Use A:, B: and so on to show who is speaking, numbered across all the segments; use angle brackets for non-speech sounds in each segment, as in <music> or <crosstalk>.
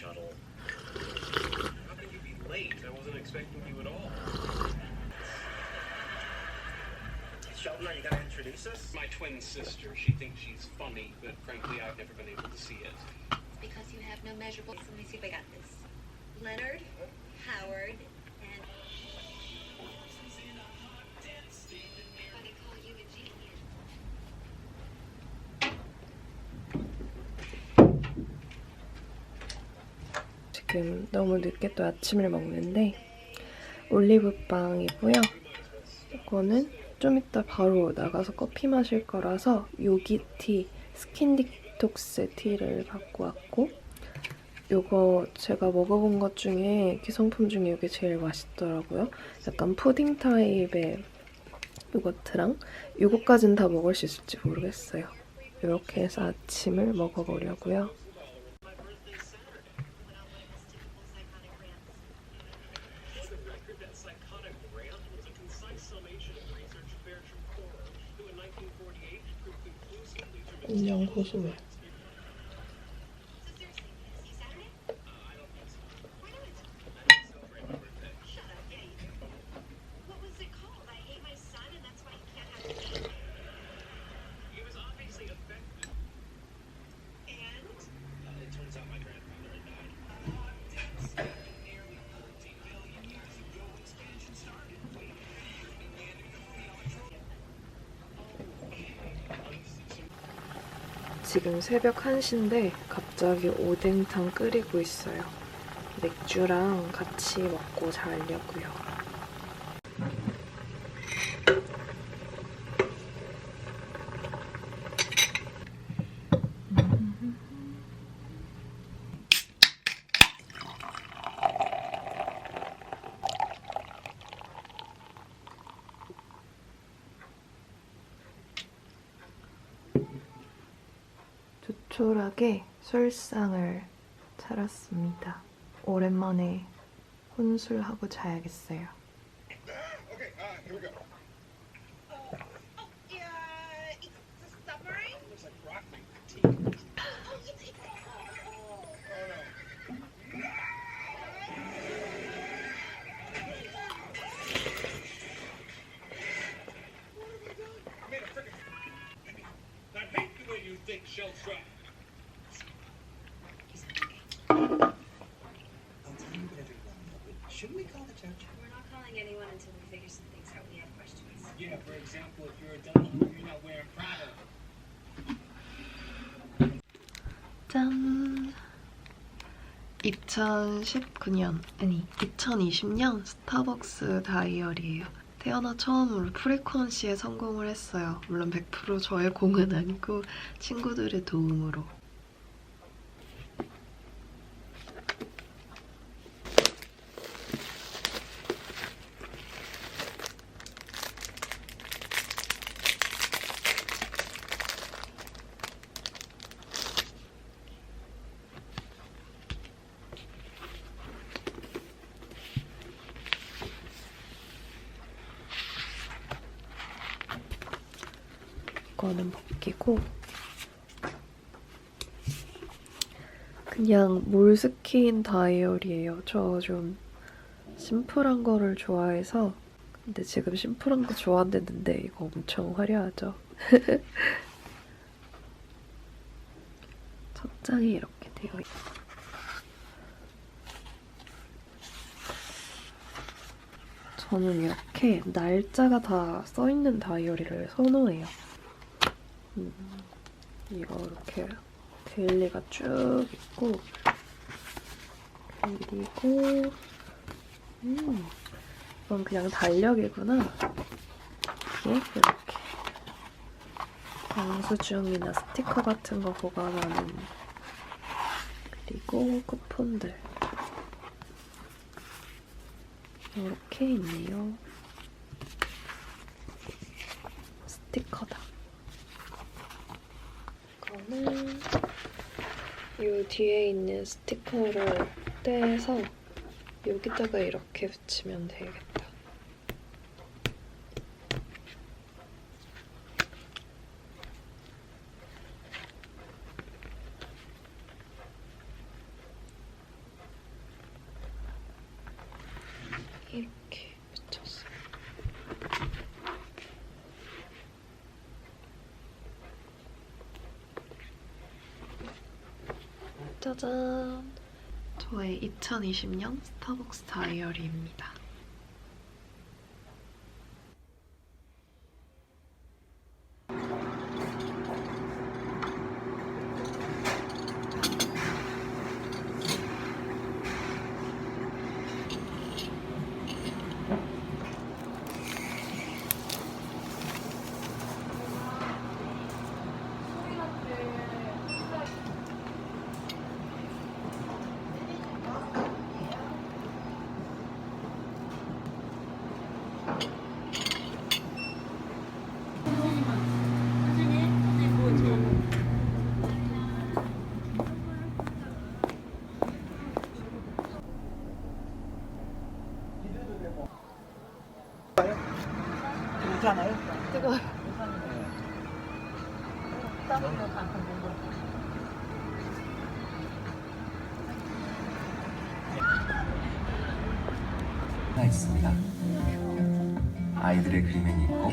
A: shuttle. How could you be late? I wasn't expecting you at all. Sheldon, are you gonna introduce us?
B: My twin sister. She thinks she's funny, but frankly, I've never been able to see it.
C: Because you have no measurable. Let me see if I got this. Leonard, Howard,
D: 지금 너무 늦게 또 아침을 먹는데 올리브빵이고요. 이거는 좀 이따 바로 나가서 커피 마실 거라서 요기티 스킨 디톡스 티를 갖고 왔고 요거 제가 먹어본 것 중에 기성품 중에 이게 제일 맛있더라고요. 약간 푸딩 타입의 요거트랑 요거까진 다 먹을 수 있을지 모르겠어요. 이렇게 해서 아침을 먹어보려고요.
A: Conclusively to
D: 인형 지금 새벽 1시인데 갑자기 오뎅탕 끓이고 있어요. 맥주랑 같이 먹고 자려고요. 조촐하게 술상을 차렸습니다. 오랜만에 혼술하고 자야겠어요. 짠! 2019년, 아니, 2020년 스타벅스 다이어리예요. 태어나 처음으로 프리퀀시에 성공을 했어요. 물론 100% 저의 공은 아니고 친구들의 도움으로. 거는 벗기고 그냥 몰스킨 다이어리예요. 저 좀 심플한 거를 좋아해서 근데 지금 심플한 거 좋아한댔는데 이거 엄청 화려하죠. <laughs> 첫 장이 이렇게 되어 있어요. 저는 이렇게 날짜가 다 써있는 다이어리를 선호해요. 음, 이거 이렇게 데일리가 쭉 있고 그리고 음, 이건 그냥 달력이구나. 이게 이렇게 영수증이나 스티커 같은 거 보관하는 그리고 쿠폰들 이렇게 있네요. 스티커다. 네. 저는 이 뒤에 있는 스티커를 떼서 여기다가 이렇게 붙이면 되겠다. 짜잔! 저의 2020년 스타벅스 다이어리입니다.
E: 아이들의 그림은 있고.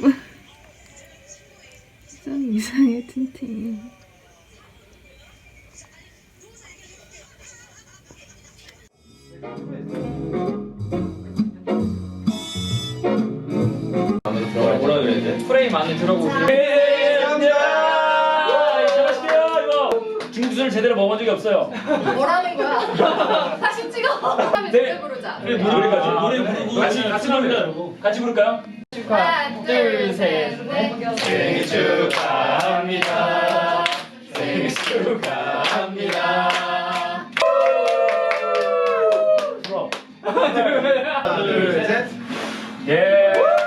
E: <laughs>
F: 좀 이상해 틴틴
G: 안에 들어보세요. 네, 감사합니다. 잘하실게요. 이거 중국술 제대로 먹은 적이 없어요.
H: 뭐라는 거야? <laughs> 다시 찍어.
G: 네.
H: 노래 부르자.
G: 그래 노래까지 노래 부르고 같이 같이 부르자. 같이 부를까요?
H: 하나, 둘, 셋, 넷.
G: 생일 축하합니다. 생일 축하합니다. 하나, 둘, 셋. 예.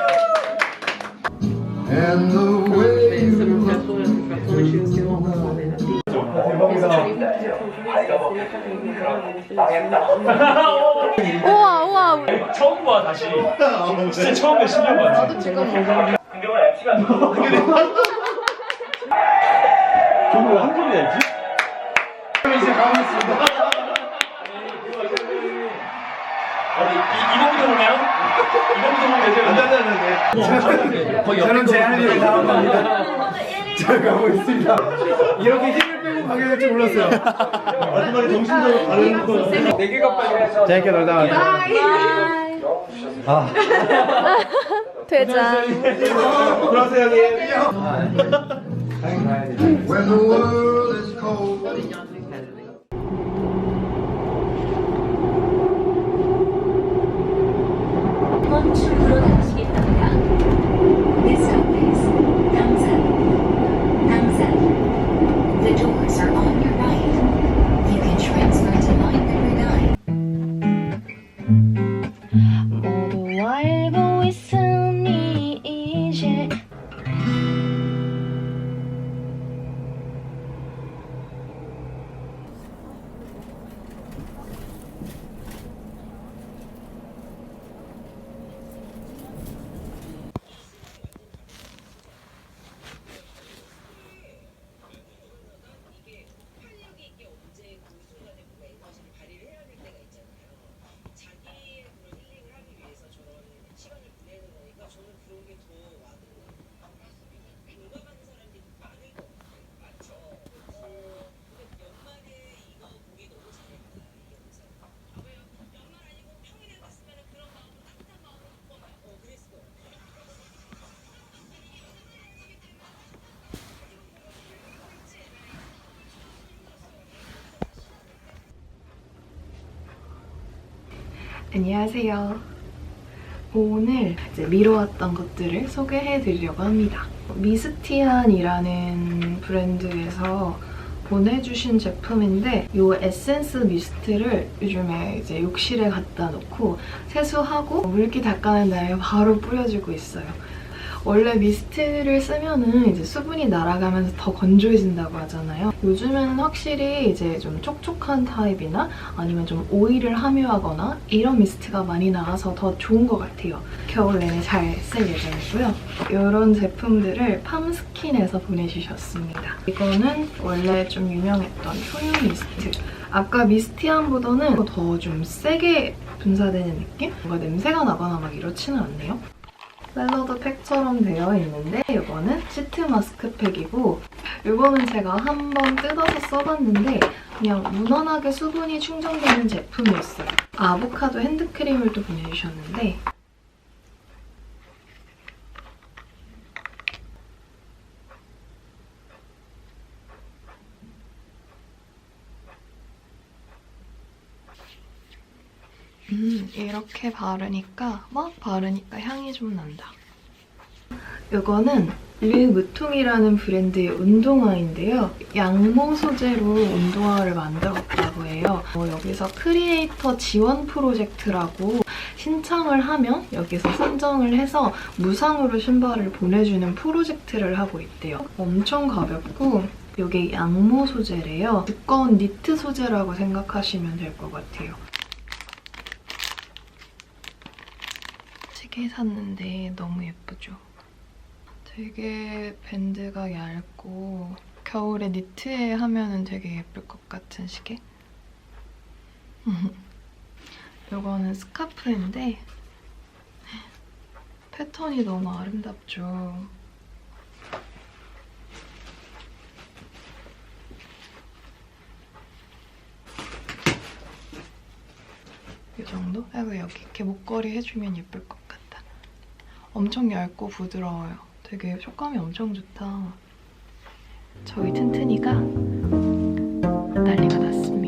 F: 우와 우와
G: 처음 봐 다시. 진짜 처음에 10년 봤지. 나도 지금 한경은 MC가 저거 한 소리 내지? 이제 가만있습니다. 어디 이- 이번부터 보나요? 이번부터 보면 되죠? 안돼 안돼
I: 저는 제할 일을 다 합니다. 잘 가고 있습니다. 이렇게 힘을 빼고 가게 될 줄 몰랐어요. 마지막에 정신적으로 가는 거. 네 개가 빨리 재밌게 놀다 가세요. 아. <laughs>
F: 되자
I: 들어가세요, 형님.
J: When the world is cold.
F: 吃喝
D: 안녕하세요. 오늘 이제 미뤄왔던 것들을 소개해드리려고 합니다. 미스티안이라는 브랜드에서 보내주신 제품인데 이 에센스 미스트를 요즘에 이제 욕실에 갖다 놓고 세수하고 물기 닦아낸 다음에 바로 뿌려주고 있어요. 원래 미스트를 쓰면은 이제 수분이 날아가면서 더 건조해진다고 하잖아요. 요즘에는 확실히 이제 좀 촉촉한 타입이나 아니면 좀 오일을 함유하거나 이런 미스트가 많이 나와서 더 좋은 것 같아요. 겨울 내내 잘 쓸 예정이고요. 이런 제품들을 팜스킨에서 보내주셨습니다. 이거는 원래 좀 유명했던 효유 미스트. 아까 미스티안보다는 더 좀 세게 분사되는 느낌? 뭔가 냄새가 나거나 막 이렇지는 않네요. 샐러드 팩처럼 되어 있는데 이거는 시트 마스크팩이고 이거는 제가 한번 뜯어서 써봤는데 그냥 무난하게 수분이 충전되는 제품이었어요. 아보카도 핸드크림을 또 보내주셨는데 음, 이렇게 바르니까 막 바르니까 향이 좀 난다. 이거는 르무퉁이라는 브랜드의 운동화인데요. 양모 소재로 운동화를 만들었다고 해요. 어, 여기서 크리에이터 지원 프로젝트라고 신청을 하면 여기서 선정을 해서 무상으로 신발을 보내주는 프로젝트를 하고 있대요. 엄청 가볍고 이게 양모 소재래요. 두꺼운 니트 소재라고 생각하시면 될 것 같아요. 시계 샀는데 너무 예쁘죠? 되게 밴드가 얇고 겨울에 니트에 하면은 되게 예쁠 것 같은 시계? <laughs> 이거는 스카프인데 패턴이 너무 아름답죠? 이 정도? 그리고 여기 이렇게 목걸이 해주면 예쁠 것 같다. 엄청 얇고 부드러워요. 되게 촉감이 엄청 좋다. 저희 튼튼이가 난리가 났습니다.